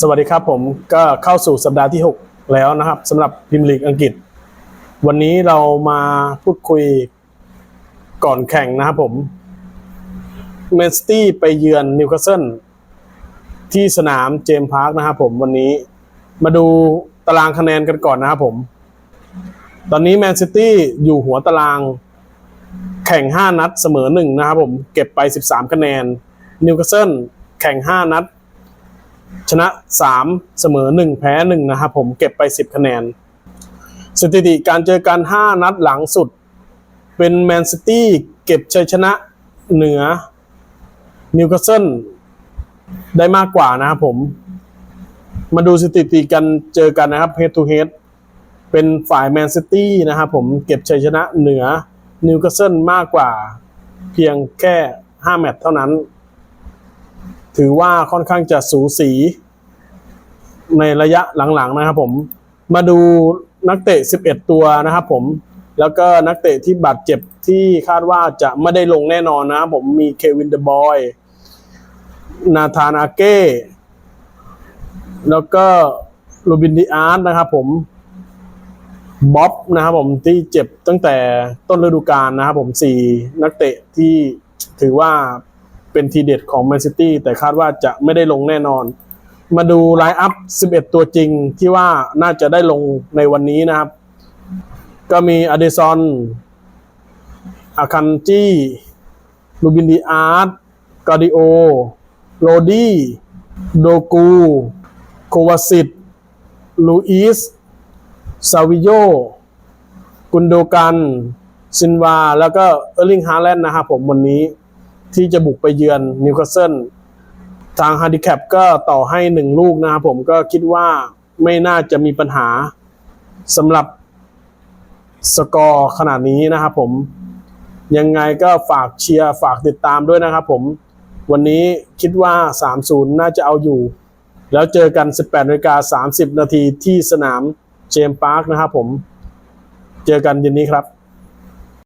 สวัสดีครับผมก็เข้าสู่สัปดาห์ที่ 6 แล้วนะครับสำหรับพิมพ์ลีกอังกฤษ วันนี้เรามาพูดคุยก่อนแข่งนะครับผมแมนซิตี้ไปเยือนนิวคาสเซิลที่สนามเจมส์พาร์คนะครับผมวันนี้มาดูตารางคะแนนกันก่อนนะครับผม ตอนนี้แมนซิตี้อยู่หัวตารางแข่ง 5 นัดเสมอ1นะครับผม เก็บไป 13 คะแนนนิวคาสเซิลแข่ง 5 นัด ชนะ 3 เสมอ 1 แพ้ 1 นะครับผมเก็บไป 10 คะแนน สถิติการเจอกัน 5 นัดหลังสุด เป็นแมนซิตี้เก็บชัยชนะเหนือนิวคาสเซิลได้มากกว่านะครับผม มาดูสถิติกันเจอกันนะครับ head to head เป็นฝ่ายแมนซิตี้นะครับผมเก็บชัยชนะเหนือนิวคาสเซิลมากกว่าเพียงแค่ 5 แมตช์เท่านั้น ถือว่าค่อนข้างจะสูสีในระยะหลังๆนะครับผมมาดูนักเตะ 11 ตัวนะครับผมแล้วก็นักเตะที่บาดเจ็บที่คาดว่าจะไม่ได้ลงแน่นอนนะครับผมมีเควินเดบอยนาธานอาเก้แล้วก็โรบินดิอาร์ตนะครับผมบ๊อบนะครับผมที่เจ็บตั้งแต่ต้นฤดูกาลนะครับผมสี่นักเตะที่ถือว่า เป็นทีเด็ดของแมนซิตี้แต่คาดว่าจะไม่ได้ลงแน่นอน มาดูไลน์อัพ 11 ตัวจริงที่ว่าน่าจะได้ลงในวันนี้นะครับ ก็มีอเดซอนอาคันจีลูบินดีอาร์ตกาดิโอ โรดี้โดกู โควาซิตลูอิสซาวิโย กุนโดกัน ซินวา แล้วก็เออร์ลิงฮาแลนด์นะครับผมวันนี้ ที่จะบุกไปเยือนนิวคาสเซิลทางฮ a ร์ดิแคปก็ต่อให้หนึ่งลูกนะครับผมก็คิดว่าไม่น่าจะมีปัญหาสำหรับสกอร์ขนาดนี้นะครับผมยังไงก็ฝากเชียร์ฝากติดตามด้วยนะครับผมวันนี้คิดว่า 3-0 น่าจะเอาอยู่ แล้วเจอกัน 18นาฬิกา30 นาทีที่สนามเจมส์พาร์คนะครับผม เจอกันเย็นนี้ครับ